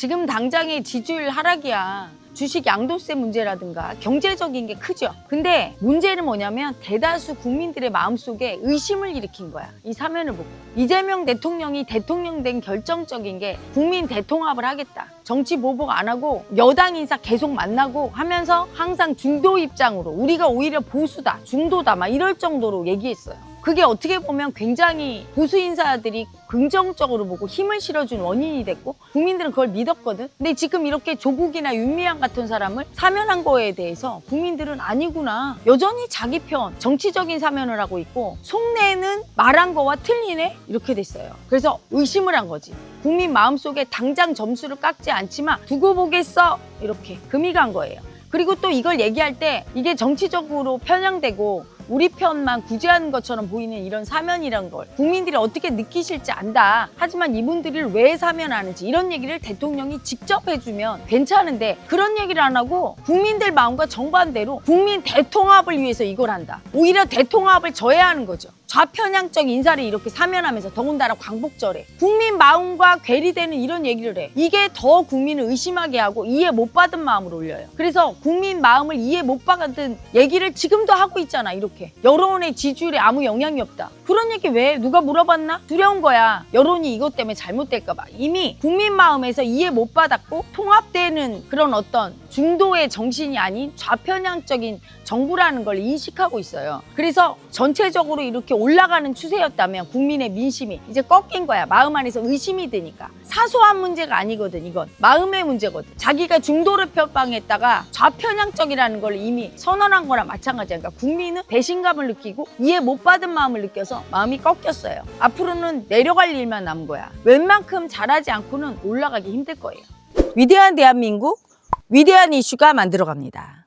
지금 당장의 지지율 하락이야. 주식 양도세 문제라든가 경제적인 게 크죠. 근데 문제는 뭐냐면 대다수 국민들의 마음속에 의심을 일으킨 거야. 이 사면을 보고. 이재명 대통령이 대통령 된 결정적인 게 국민 대통합을 하겠다. 정치 보복 안 하고 여당 인사 계속 만나고 하면서 항상 중도 입장으로 우리가 오히려 보수다, 중도다 막 이럴 정도로 얘기했어요. 그게 어떻게 보면 굉장히 보수 인사들이 긍정적으로 보고 힘을 실어준 원인이 됐고 국민들은 그걸 믿었거든. 근데 지금 이렇게 조국이나 윤미향 같은 사람을 사면한 거에 대해서 국민들은 아니구나. 여전히 자기 편 정치적인 사면을 하고 있고 속내는 말한 거와 틀리네 이렇게 됐어요. 그래서 의심을 한 거지. 국민 마음속에 당장 점수를 깎지 않지만 두고 보겠어 이렇게 금이 간 거예요. 그리고 또 이걸 얘기할 때 이게 정치적으로 편향되고 우리 편만 구제하는 것처럼 보이는 이런 사면이란 걸 국민들이 어떻게 느끼실지 안다. 하지만 이분들을 왜 사면하는지 이런 얘기를 대통령이 직접 해주면 괜찮은데 그런 얘기를 안 하고 국민들 마음과 정반대로 국민 대통합을 위해서 이걸 한다. 오히려 대통합을 저해하는 거죠. 좌편향적 인사를 이렇게 사면하면서 더군다나 광복절에 국민 마음과 괴리되는 이런 얘기를 해. 이게 더 국민을 의심하게 하고 이해 못 받은 마음을 올려요. 그래서 국민 마음을 이해 못 받은 얘기를 지금도 하고 있잖아. 이렇게 여론의 지지율에 아무 영향이 없다. 그런 얘기 왜 누가 물어봤나? 두려운 거야. 여론이 이것 때문에 잘못될까 봐. 이미 국민 마음에서 이해 못 받았고 통합되는 그런 어떤 중도의 정신이 아닌 좌편향적인 정부라는 걸 인식하고 있어요. 그래서 전체적으로 이렇게 올라가는 추세였다면 국민의 민심이 이제 꺾인 거야. 마음 안에서 의심이 드니까. 사소한 문제가 아니거든, 이건. 마음의 문제거든. 자기가 중도를 표방했다가 좌편향적이라는 걸 이미 선언한 거랑 마찬가지야. 그러니까 국민은 배신감을 느끼고 이해 못 받은 마음을 느껴서 마음이 꺾였어요. 앞으로는 내려갈 일만 남은 거야. 웬만큼 잘하지 않고는 올라가기 힘들 거예요. 위대한 대한민국, 위대한 이슈가 만들어갑니다.